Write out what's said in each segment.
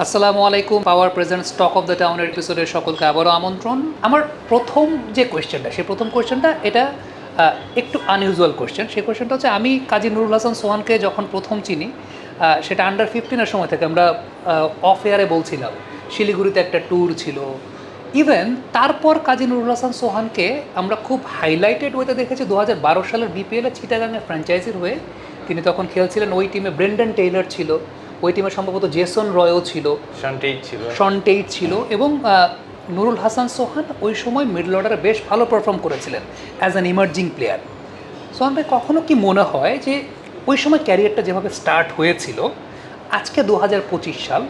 আসসালামু আলাইকুম power present stock of the টাউনের এপিসোডের সকলকে আবারও আমন্ত্রণ। আমার প্রথম যে কোয়েশ্চেনটা সেই প্রথম কোয়েশ্চেনটা এটা একটু আনইউজুয়াল কোয়েশ্চেন সেই কোয়েশ্চেনটা হচ্ছে, আমি কাজী নুরুল হাসান সোহানকে যখন প্রথম চিনি সেটা আন্ডার ফিফটিনের সময় থেকে আমরা অফ এয়ারে বলছিলাম। শিলিগুড়িতে একটা ট্যুর ছিল। ইভেন তারপর কাজী নুরুল হাসান সোহানকে আমরা খুব হাইলাইটেড ওয়েতে দেখেছি দু হাজার বারো সালের বিপিএলে চিটাগাংয়ের ফ্র্যাঞ্চাইজির হয়ে। তিনি তখন খেলছিলেন, ওই টিমে ব্রেন্ডন টেইলর ছিল। ওই টিমে সম্ভবত জেসন রয়ও ছিল। শান্টেই ছিল। ছিল এবং নুরুল হাসান সোহান ওই সময় মিডল অর্ডারে বেশ ভালো পারফর্ম করেছিলেন as an emerging player Sohan ভাই কখনো কি মনে হয় যে ওই সময় ক্যারিয়ারটা যেভাবে স্টার্ট হয়েছিল আজকে দু হাজার পঁচিশ সাল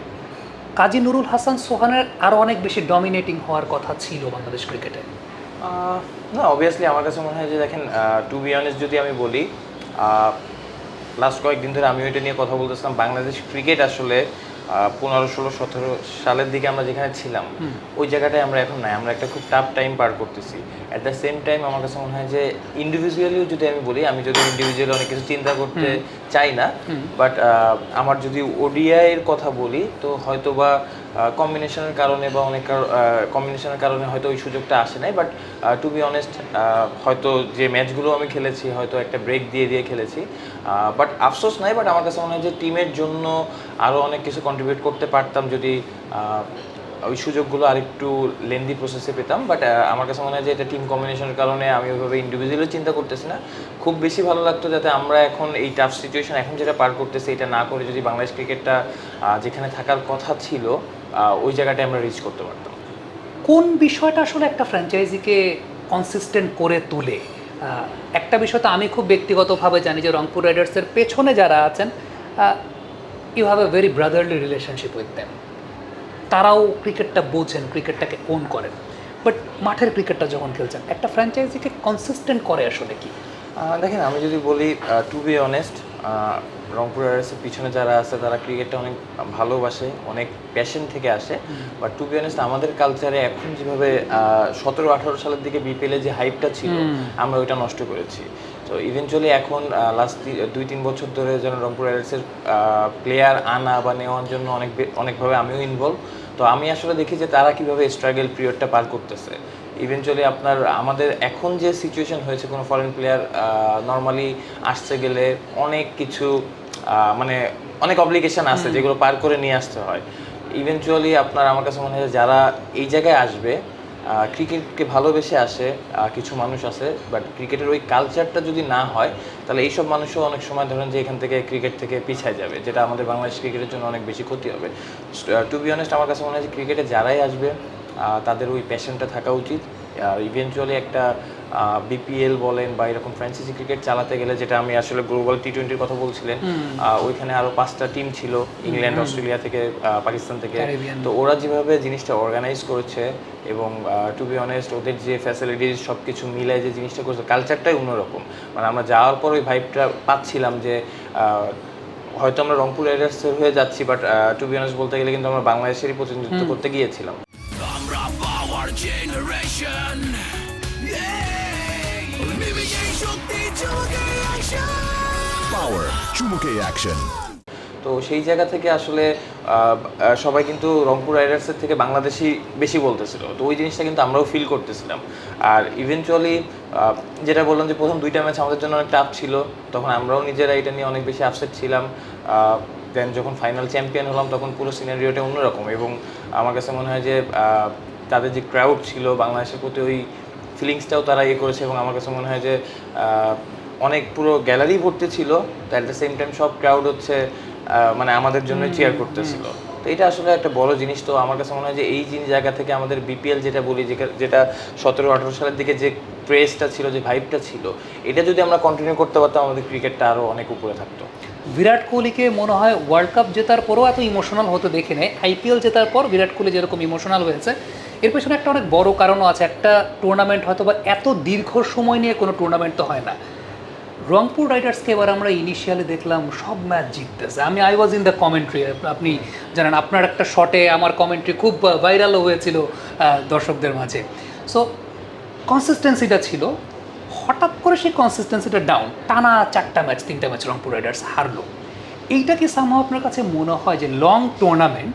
কাজী নুরুল হাসান সোহানের আরও অনেক বেশি ডমিনেটিং হওয়ার কথা ছিল বাংলাদেশ ক্রিকেটে না অবভিয়াসলি আমার কাছে মনে হয় যে দেখেন টু বি অনেস্ট যদি আমি বলি লাস্ট কয়েকদিন ধরে আমিও এটা নিয়ে কথা বলতেছিলাম। বাংলাদেশ ক্রিকেট আসলে পনেরো ষোলো সতেরো সালের দিকে আমরা যেখানে ছিলাম ওই জায়গাটায় আমরা এখন নাই। আমরা একটা খুব টাফ টাইম পার করতেছি। অ্যাট দ্য সেম টাইম আমার কাছে মনে হয় যে ইন্ডিভিজুয়ালিও যদি আমি বলি আমি যদি ইন্ডিভিজুয়ালি অনেক কিছু চিন্তা করতে চাই না বাট আমার যদি ওডিআই এর কথা বলি তো হয়তো বা কম্বিনেশনের কারণে বা অনেক কম্বিনেশনের কারণে হয়তো ওই সুযোগটা আসে নাই বাট টু বি অনেস্ট হয়তো যে ম্যাচগুলো আমি খেলেছি, হয়তো একটা ব্রেক দিয়ে দিয়ে খেলেছি বাট আফসোস নাই বাট আমার কাছে মনে হয় যে টিমের জন্য আরও অনেক কিছু কন্ট্রিবিউট করতে পারতাম যদি ওই সুযোগগুলো আরেকটু লেন্দি প্রসেসে পেতাম বাট আমার কাছে মনে হয় যে এটা টিম কম্বিনেশনের কারণে আমি ওইভাবে ইন্ডিভিজুয়ালি চিন্তা করতেছি না। খুব বেশি ভালো লাগতো যাতে আমরা এখন এই টাফ সিচুয়েশন এখন যেটা পার করতেছি, এটা না করে যদি বাংলাদেশ ক্রিকেটটা যেখানে থাকার কথা ছিল ওই জায়গাটায় আমরা রিচ করতে পারতাম। কোন বিষয়টা আসলে একটা ফ্র্যাঞ্চাইজিকে কনসিস্টেন্ট করে তোলে? একটা বিষয় তো আমি খুব ব্যক্তিগতভাবে জানি যে রংপুর রাইডার্সের পেছনে যারা আছেন you have a very brotherly relationship with them তারাও ক্রিকেটটা বোঝেন ক্রিকেটটাকে ওন করেন। বাট মাঠের ক্রিকেটটা যখন খেলছেন একটা ফ্র্যাঞ্চাইজিকে কনসিস্টেন্ট করে আসলে কি? দেখেন আমি যদি বলি টু বি অনেস্ট রংপুর রাইডার্সের পিছনে যারা আছে তারা ক্রিকেটটা অনেক ভালোবাসে অনেক প্যাশন থেকে আসে। বাট টু বি অনেস্ট আমাদের কালচারে এখন যেভাবে সতেরো আঠারো সালের দিকে বিপিএলে যে হাইপটা ছিল আমরা ওইটা নষ্ট করেছি। তো ইভেনচুয়ালি এখন লাস্ট দুই তিন বছর ধরে যেন রংপুর রাইডার্সের প্লেয়ার আনা বা নেওয়ার জন্য অনেক অনেকভাবে আমিও ইনভলভ তো আমি আসলে দেখি যে তারা কীভাবে স্ট্রাগল পিরিয়ডটা পার করতেছে। ইভেনচুয়ালি আপনার আমাদের এখন যে সিচুয়েশন হয়েছে কোনো ফরেন প্লেয়ার নর্মালি আসতে গেলে অনেক কিছু মানে অনেক অব্লিগেশন আছে যেগুলো পার করে নিয়ে আসতে হয়। ইভেনচুয়ালি আপনার আমার কাছে মনে হয় যারা এই জায়গায় আসবে ক্রিকেটকে ভালোবেসে আসে কিছু মানুষ আছে বাট ক্রিকেটের ওই কালচারটা যদি না হয়, তাহলে এইসব মানুষও অনেক সময় ধরেন যে এখান থেকে ক্রিকেট থেকে পিছায় যাবে, যেটা আমাদের বাংলাদেশ ক্রিকেটের জন্য অনেক বেশি ক্ষতি হবে। টু বি অনেস্ট আমার কাছে মনে হয় যে ক্রিকেটে যারাই আসবে তাদের ওই প্যাশনটা থাকা উচিত। ইভেনচুয়ালি একটা বিপিএল বলেন বা এরকম ফ্র্যাঞ্চাইজি ক্রিকেট চালাতে গেলে যেটা আমি আসলে গ্লোবাল টি টোয়েন্টির কথা বলছিলেন ওইখানে আরও পাঁচটা টিম ছিল ইংল্যান্ড অস্ট্রেলিয়া থেকে পাকিস্তান থেকে। তো ওরা যেভাবে জিনিসটা অর্গানাইজ করেছে এবং টু বি অনেস্ট ওদের যে ফ্যাসিলিটিস সব কিছু মিলায় যে জিনিসটা করেছে কালচারটাই অন্যরকম। মানে আমরা যাওয়ার পর ওই ভাইবটা পাচ্ছিলাম যে হয়তো আমরা রংপুর রাইডার্সের হয়ে যাচ্ছি বাট টু বি অনেস্ট বলতে গেলে কিন্তু আমরা বাংলাদেশেরই প্রতিনিধিত্ব করতে গিয়েছিলাম। চমকে অ্যাকশন তো সেই জায়গা থেকে আসলে সবাই কিন্তু রংপুর রাইডার্সের থেকে বাংলাদেশি বেশি বলতেছিল। তো ওই জিনিসটা কিন্তু আমরাও ফিল করতেছিলাম। আর ইভেনচুয়ালি যেটা বললাম যে প্রথম দুইটা ম্যাচ আমাদের জন্য অনেক টাফ ছিল, তখন আমরাও নিজেরা এটা নিয়ে অনেক বেশি আপসেট ছিলাম। দেন যখন ফাইনাল চ্যাম্পিয়ন হলাম, তখন পুরো সিনারিওটা অন্যরকম এবং আমার কাছে মনে হয় যে তাদের যে ক্রাউড ছিল বাংলাদেশের প্রতি ওই ফিলিংসটাও তারা ইয়ে করেছে এবং আমার কাছে মনে হয় যে অনেক পুরো গ্যালারি ভর্তি ছিল তো অ্যাট দ্য সেম টাইম সব ক্রাউড হচ্ছে মানে আমাদের জন্য চেয়ার করতেছিল। তো এটা আসলে একটা বড় জিনিস তো আমার কাছে মনে হয় যে এই জিনিস জায়গা থেকে আমাদের বিপিএল যেটা বলি যেটা- সতেরো আঠারো সালের দিকে যে ক্রেজটা ছিল যে ভাইবটা ছিল এটা যদি আমরা কন্টিনিউ করতে পারতাম আমাদের ক্রিকেটটা আরও অনেক উপরে থাকতো। বিরাট কোহলিকে মনে হয় ওয়ার্ল্ড কাপ জেতার পরও এত ইমোশনাল হতে দেখে নেয় আইপিএল জেতার পর বিরাট কোহলি যেরকম ইমোশনাল হয়েছে এর পেছনে একটা অনেক বড় কারণও আছে। একটা টুর্নামেন্ট হয়তো বা এত দীর্ঘ সময় নিয়ে কোনো টুর্নামেন্ট তো হয় না। রংপুর রাইডার্সকে এবার আমরা ইনিশিয়ালি দেখলাম সব ম্যাচ জিততেছে। আমি I was in the commentary আপনি জানেন, আপনার একটা শটে আমার কমেন্ট্রি খুব ভাইরালও হয়েছিল দর্শকদের মাঝে। সো কনসিস্টেন্সিটা ছিল। হঠাৎ করে সেই কনসিস্টেন্সিটা ডাউন টানা চারটা ম্যাচ তিনটা ম্যাচ রংপুর রাইডার্স হারলো। এইটা কি সামহাও আপনার কাছে মনে হয় যে লং টুর্নামেন্ট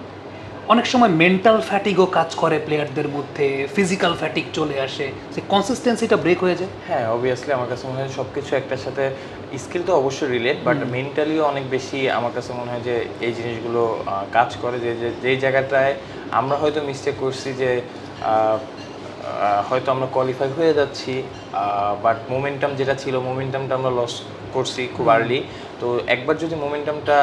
অনেক সময় মেন্টাল ফ্যাটিকও কাজ করে প্লেয়ারদের মধ্যে ফিজিক্যাল ফ্যাটিক চলে আসে। সে কনসিস্টেন্সিটা ব্রেক হয়ে যায়। হ্যাঁ অবভিয়াসলি আমার কাছে মনে হয় সব কিছু একটার সাথে স্কিল তো অবশ্যই রিলেট বাট মেন্টালিও অনেক বেশি আমার কাছে মনে হয় যে এই জিনিসগুলো কাজ করে যে যে- যেই জায়গাটায় আমরা হয়তো মিস্টেক করছি যে হয়তো আমরা কোয়ালিফাই হয়ে যাচ্ছি বাট মোমেন্টাম যেটা ছিল মোমেন্টামটা আমরা লস করছি খুব আর্লি তো একবার যদি মোমেন্টামটা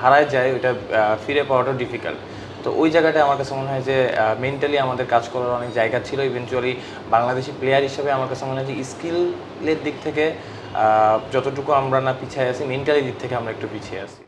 হারায় যায় ওটা আহ, ফিরে পাওয়াটা ডিফিকাল্ট তো ওই জায়গাটায় আমার কাছে মনে হয় যে মেন্টালি আমাদের কাজ করার অনেক জায়গা ছিল। ইভেনচুয়ালি বাংলাদেশি প্লেয়ার হিসেবে আমার কাছে মনে হয় যে স্কিলের দিক থেকে যতটুকু আমরা না পিছিয়ে আছি মেন্টালি দিক থেকে আমরা একটু পিছিয়ে আছি।